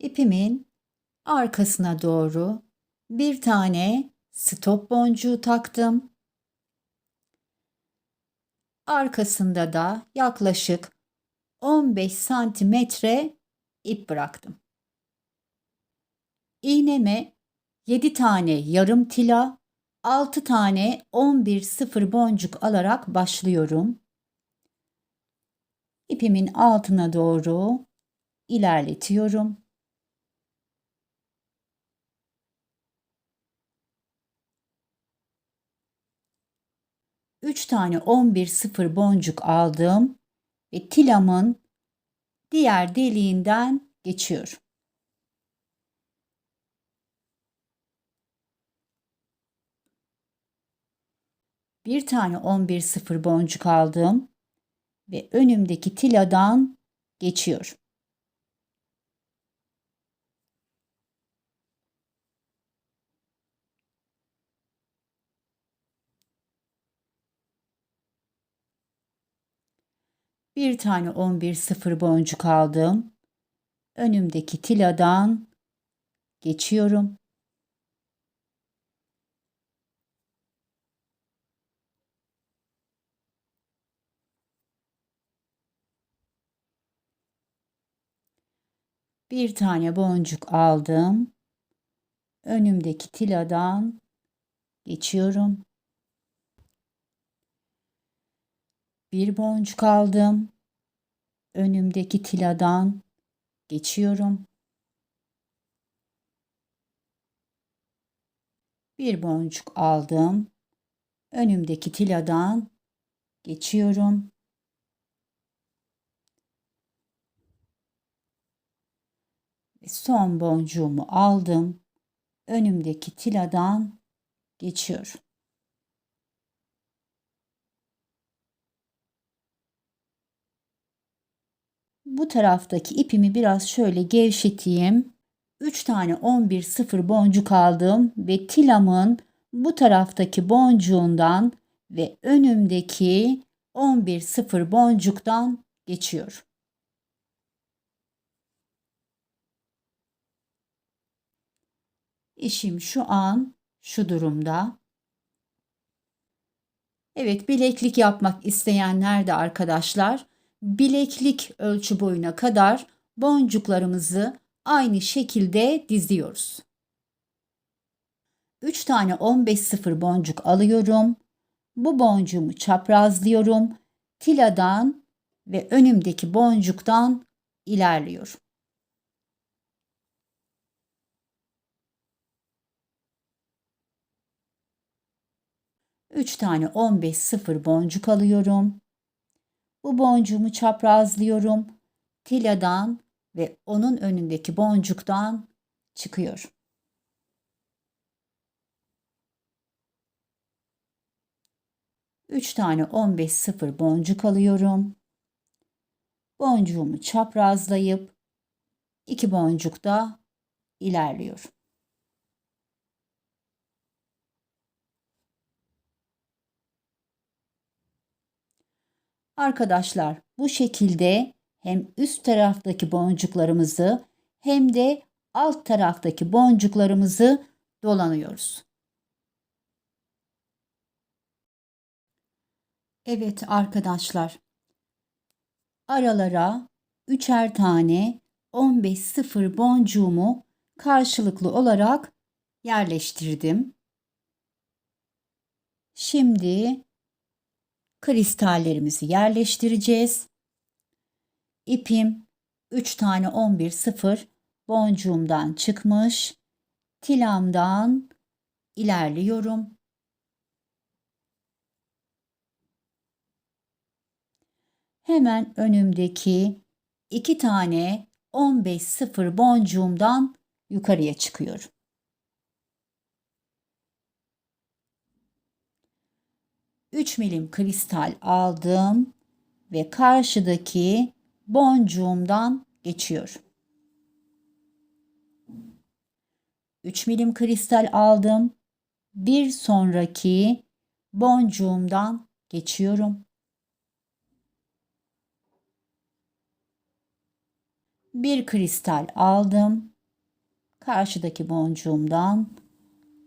İpimin arkasına doğru bir tane stop boncuğu taktım. Arkasında da yaklaşık 15 santimetre ip bıraktım. İğneme 7 tane yarım tila, 6 tane 11 sıfır boncuk alarak başlıyorum. İpimin altına doğru ilerletiyorum. 3 tane 11 sıfır boncuk aldım ve tilamın diğer deliğinden geçiyorum. Bir tane 11 sıfır boncuk aldım ve önümdeki tiladan geçiyorum. Bir tane 11 sıfır boncuk aldım. Önümdeki tiladan geçiyorum. Bir tane boncuk aldım. Önümdeki tiladan geçiyorum. Bir boncuk aldım. Önümdeki tiladan geçiyorum. Bir boncuk aldım. Önümdeki tiladan geçiyorum. Son boncuğumu aldım. Önümdeki tiladan geçiyorum. Bu taraftaki ipimi biraz şöyle gevşeteyim. 3 tane 11 sıfır boncuk aldım ve tilamın bu taraftaki boncuğundan ve önümdeki 11 sıfır boncuktan geçiyorum. İşim şu an şu durumda. Evet bileklik yapmak isteyenler de arkadaşlar bileklik ölçü boyuna kadar boncuklarımızı aynı şekilde diziyoruz. 3 tane 15 sıfır boncuk alıyorum. Bu boncuğumu çaprazlıyorum. Tiladan ve önümdeki boncuktan ilerliyorum. Üç tane 15 sıfır boncuk alıyorum. Bu boncuğumu çaprazlıyorum. Tiladan ve onun önündeki boncuktan çıkıyor. Üç tane 15 sıfır boncuk alıyorum. Boncuğumu çaprazlayıp iki boncuk da ilerliyor. Arkadaşlar bu şekilde hem üst taraftaki boncuklarımızı hem de alt taraftaki boncuklarımızı dolanıyoruz. Evet arkadaşlar. Aralara üçer tane 15 sıfır boncuğumu karşılıklı olarak yerleştirdim. Şimdi kristallerimizi yerleştireceğiz. İpim 3 tane 11 sıfır boncuğumdan çıkmış. Tilamdan ilerliyorum. Hemen önümdeki iki tane 15 sıfır boncuğumdan yukarıya çıkıyorum. Üç milim kristal aldım ve karşıdaki boncuğumdan geçiyor. 3 milim kristal aldım. Bir sonraki boncuğumdan geçiyorum. Bir kristal aldım. Karşıdaki boncuğumdan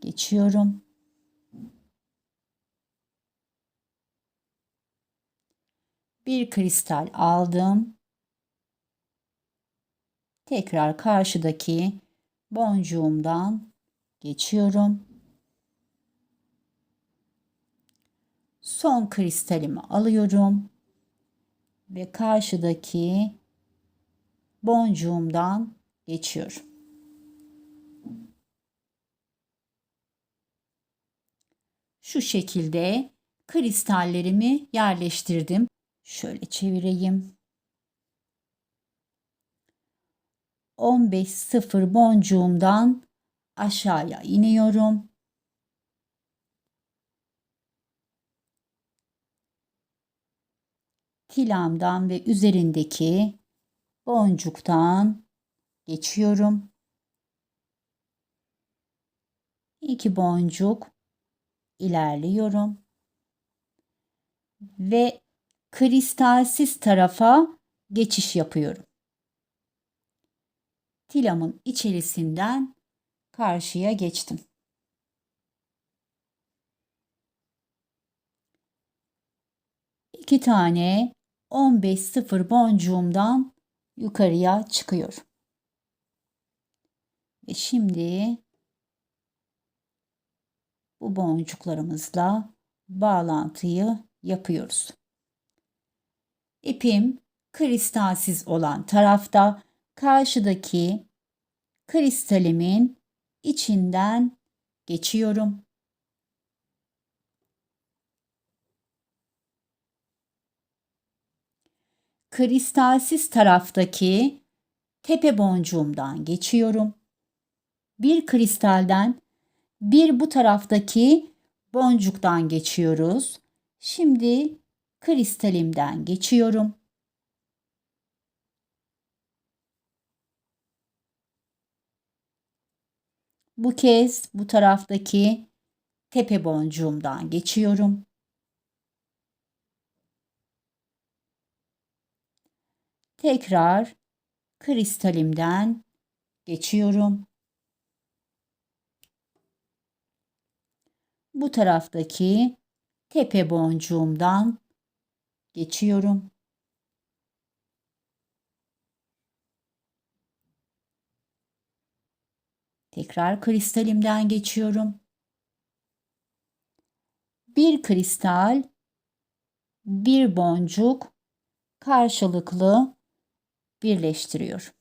geçiyorum. Bir kristal aldım. Tekrar karşıdaki boncuğumdan geçiyorum. Son kristalimi alıyorum ve karşıdaki boncuğumdan geçiyorum. Şu şekilde kristallerimi yerleştirdim. Şöyle çevireyim. 15 sıfır boncuğumdan aşağıya iniyorum. Tilamdan ve üzerindeki boncuktan geçiyorum. İki boncuk ilerliyorum. Ve kristalsiz tarafa geçiş yapıyorum. Tilamın içerisinden karşıya geçtim. İki tane 15 sıfır boncuğumdan yukarıya çıkıyor. Ve şimdi bu boncuklarımızla bağlantıyı yapıyoruz. İpim kristalsiz olan tarafta karşıdaki kristalimin içinden geçiyorum. kristalsiz taraftaki tepe boncuğumdan geçiyorum. Bir kristalden bir bu taraftaki boncuktan geçiyoruz. Şimdi kristalimden geçiyorum. Bu kez bu taraftaki tepe boncuğumdan geçiyorum. Tekrar kristalimden geçiyorum. bu taraftaki tepe boncuğumdan geçiyorum. Tekrar kristalimden geçiyorum. Bir kristal, bir boncuk karşılıklı birleştiriyor.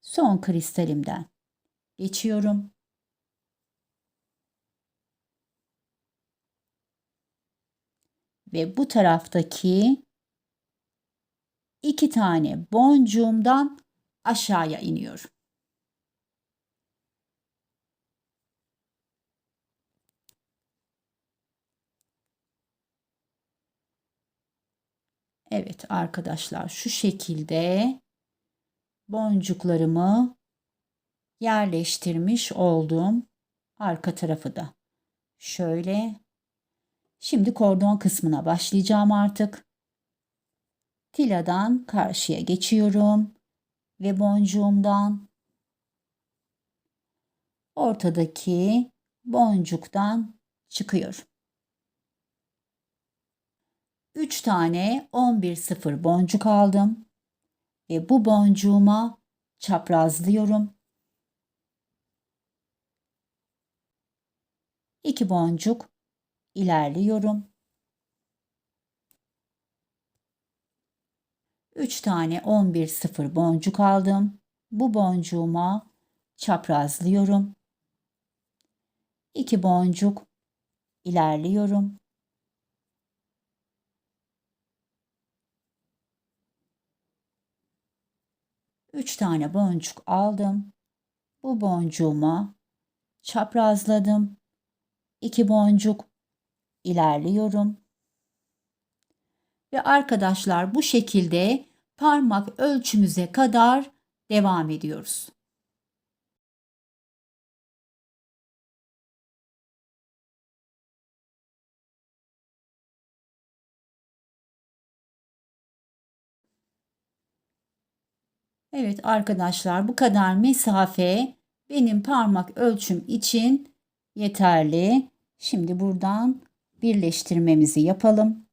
Son kristalimden geçiyorum. Ve bu taraftaki iki tane boncuğumdan aşağıya iniyorum. Evet arkadaşlar şu şekilde boncuklarımı yerleştirmiş oldum. Arka tarafı da şöyle. Şimdi kordon kısmına başlayacağım artık. Tiladan karşıya geçiyorum ve boncuğumdan ortadaki boncuktan çıkıyorum. 3 tane 11 sıfır boncuk aldım ve bu boncuğuma çaprazlıyorum. 2 boncuk ilerliyorum. 3 tane 11 sıfır boncuk aldım. Bu boncuğuma çaprazlıyorum. 2 boncuk ilerliyorum. 3 tane boncuk aldım. Bu boncuğuma çaprazladım. 2 boncuk ilerliyorum. Ve arkadaşlar bu şekilde parmak ölçümüze kadar devam ediyoruz. Evet arkadaşlar bu kadar mesafe benim parmak ölçüm için yeterli. Şimdi buradan birleştirmemizi yapalım.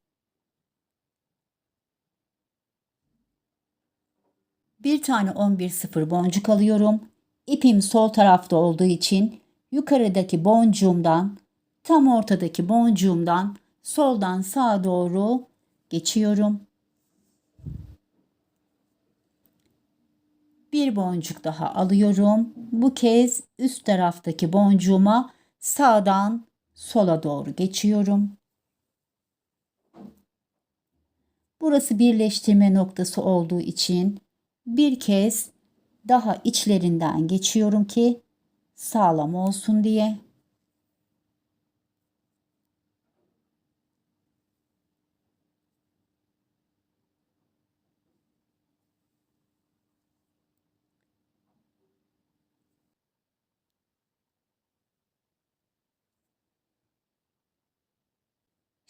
Bir tane 11 sıfır boncuk alıyorum. İpim sol tarafta olduğu için yukarıdaki boncuğumdan tam ortadaki boncuğumdan soldan sağa doğru geçiyorum. Bir boncuk daha alıyorum. Bu kez üst taraftaki boncuğuma sağdan sola doğru geçiyorum. Burası birleştirme noktası olduğu için bir kez daha içlerinden geçiyorum ki sağlam olsun diye.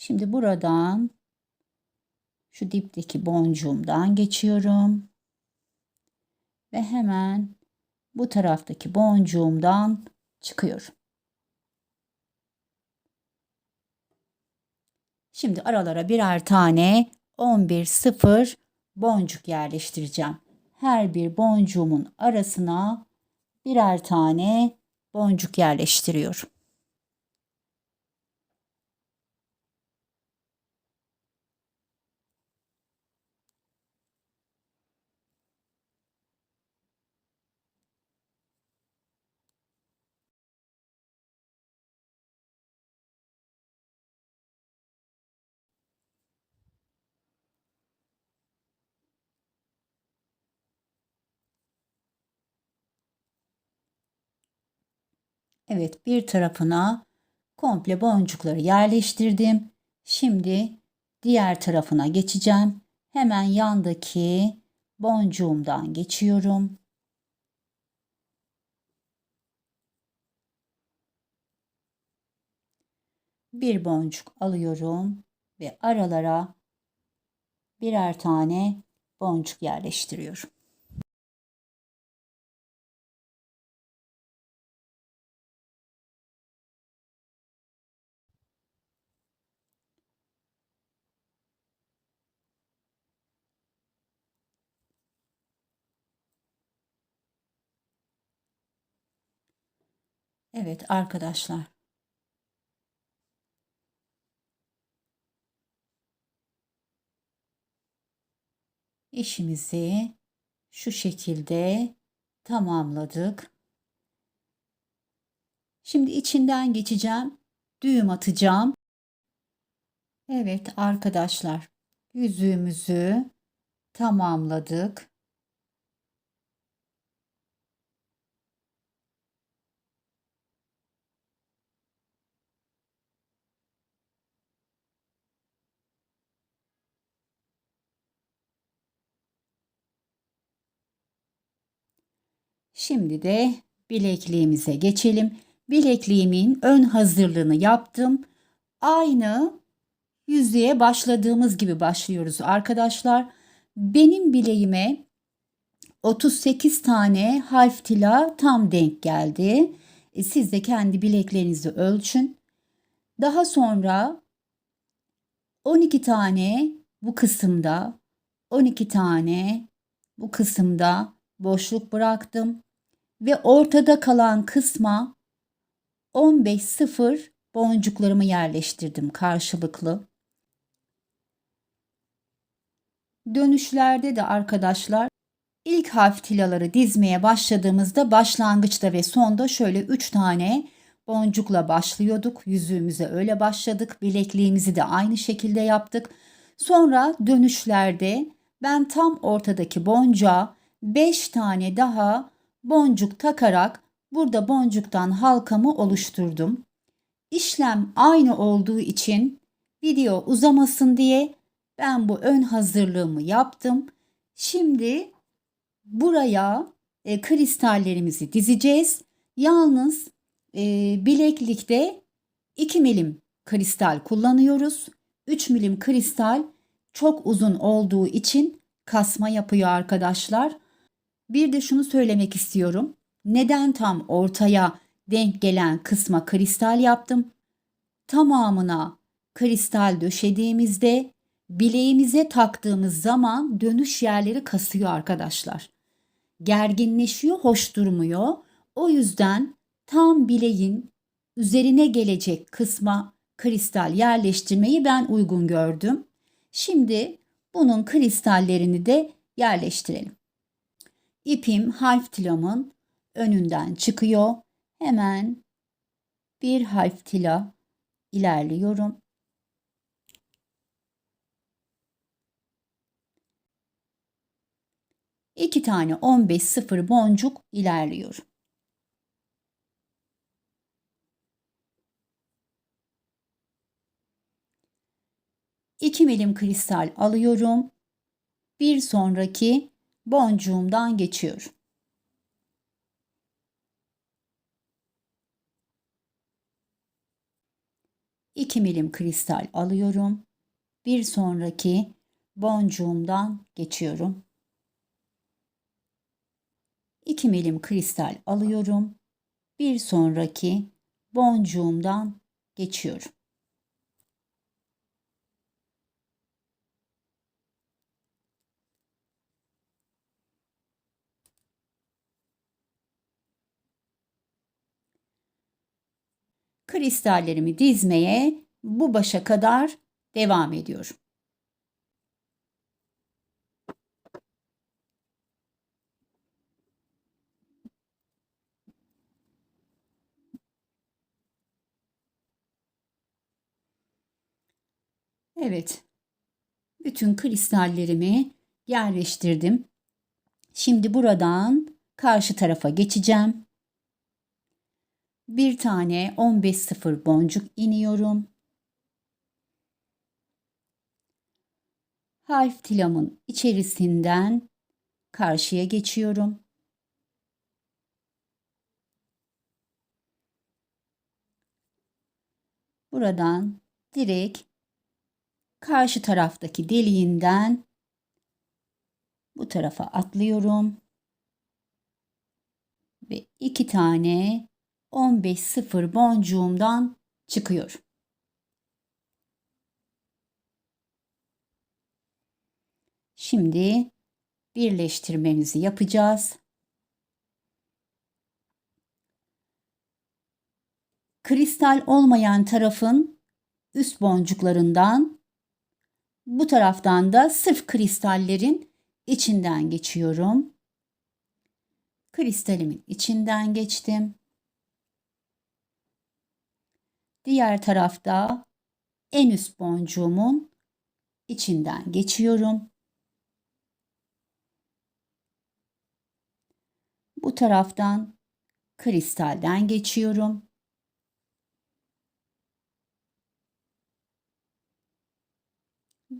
Şimdi buradan şu dipteki boncuğumdan geçiyorum. Ve hemen bu taraftaki boncuğumdan çıkıyorum. Şimdi aralara birer tane 11 sıfır boncuk yerleştireceğim. Her bir boncuğumun arasına birer tane boncuk yerleştiriyorum. Evet bir tarafına komple boncukları yerleştirdim. Şimdi diğer tarafına geçeceğim. Hemen yandaki boncuğumdan geçiyorum. Bir boncuk alıyorum ve aralara birer tane boncuk yerleştiriyorum. Evet arkadaşlar. İşimizi şu şekilde tamamladık. Şimdi içinden geçeceğim. Düğüm atacağım. Evet arkadaşlar. Yüzüğümüzü tamamladık. Şimdi de bilekliğimize geçelim. Bilekliğimin ön hazırlığını yaptım. Aynı yüzüğe başladığımız gibi başlıyoruz arkadaşlar. Benim bileğime 38 tane harf tila tam denk geldi. E, siz de kendi bileklerinizi ölçün. Daha sonra 12 tane bu kısımda, 12 tane bu kısımda boşluk bıraktım ve ortada kalan kısma 15 sıfır boncuklarımı yerleştirdim karşılıklı. Dönüşlerde de arkadaşlar ilk harf tilaları dizmeye başladığımızda başlangıçta ve sonda şöyle 3 tane boncukla başlıyorduk. Yüzüğümüze öyle başladık. Bilekliğimizi de aynı şekilde yaptık. Sonra dönüşlerde ben tam ortadaki boncuğa 5 tane daha boncuk takarak burada boncuktan halkamı oluşturdum. İşlem aynı olduğu için video uzamasın diye ben bu ön hazırlığımı yaptım. Şimdi buraya e, kristallerimizi dizeceğiz. Yalnız e, bileklikte 2 milim kristal kullanıyoruz. 3 milim kristal çok uzun olduğu için kasma yapıyor arkadaşlar. Bir de şunu söylemek istiyorum. Neden tam ortaya denk gelen kısma kristal yaptım? Tamamına kristal döşediğimizde bileğimize taktığımız zaman dönüş yerleri kasıyor arkadaşlar. Gerginleşiyor, hoş durmuyor. O yüzden tam bileğin üzerine gelecek kısma kristal yerleştirmeyi ben uygun gördüm. Şimdi bunun kristallerini de yerleştirelim. İpim harf tilamın önünden çıkıyor. Hemen bir harf tila ilerliyorum. İki tane 15 sıfır boncuk ilerliyorum. İki milim kristal alıyorum. Bir sonraki boncuğumdan geçiyorum. İki milim kristal alıyorum. Bir sonraki boncuğumdan geçiyorum. 2 milim kristal alıyorum. Bir sonraki boncuğumdan geçiyorum. Kristallerimi dizmeye bu başa kadar devam ediyorum. Evet. Bütün kristallerimi yerleştirdim. Şimdi buradan karşı tarafa geçeceğim bir tane 15 sıfır boncuk iniyorum. Harf tilamın içerisinden karşıya geçiyorum. Buradan direkt karşı taraftaki deliğinden bu tarafa atlıyorum. Ve iki tane 15 sıfır boncuğumdan çıkıyor. Şimdi birleştirmemizi yapacağız. kristal olmayan tarafın üst boncuklarından bu taraftan da sırf kristallerin içinden geçiyorum. Kristalimin içinden geçtim. Diğer tarafta en üst boncuğumun içinden geçiyorum. Bu taraftan kristalden geçiyorum.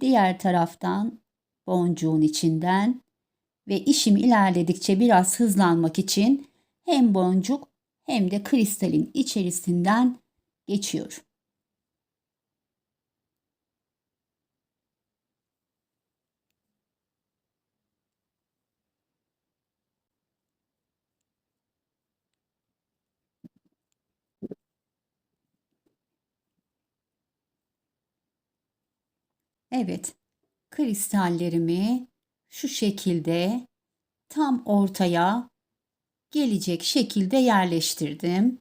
Diğer taraftan boncuğun içinden ve işim ilerledikçe biraz hızlanmak için hem boncuk hem de kristalin içerisinden geçiyorum. Evet, kristallerimi şu şekilde tam ortaya gelecek şekilde yerleştirdim.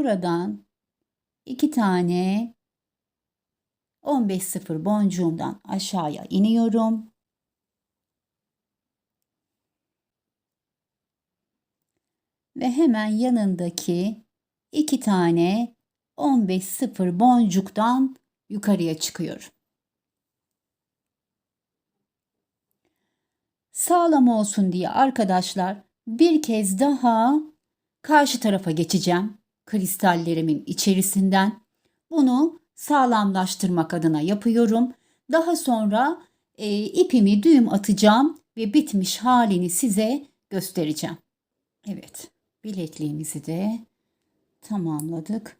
Buradan iki tane 15.0 boncuğumdan aşağıya iniyorum. Ve hemen yanındaki iki tane 15.0 boncuktan yukarıya çıkıyorum. Sağlam olsun diye arkadaşlar bir kez daha karşı tarafa geçeceğim kristallerimin içerisinden. Bunu sağlamlaştırmak adına yapıyorum. Daha sonra e, ipimi düğüm atacağım ve bitmiş halini size göstereceğim. Evet, bilekliğimizi de tamamladık.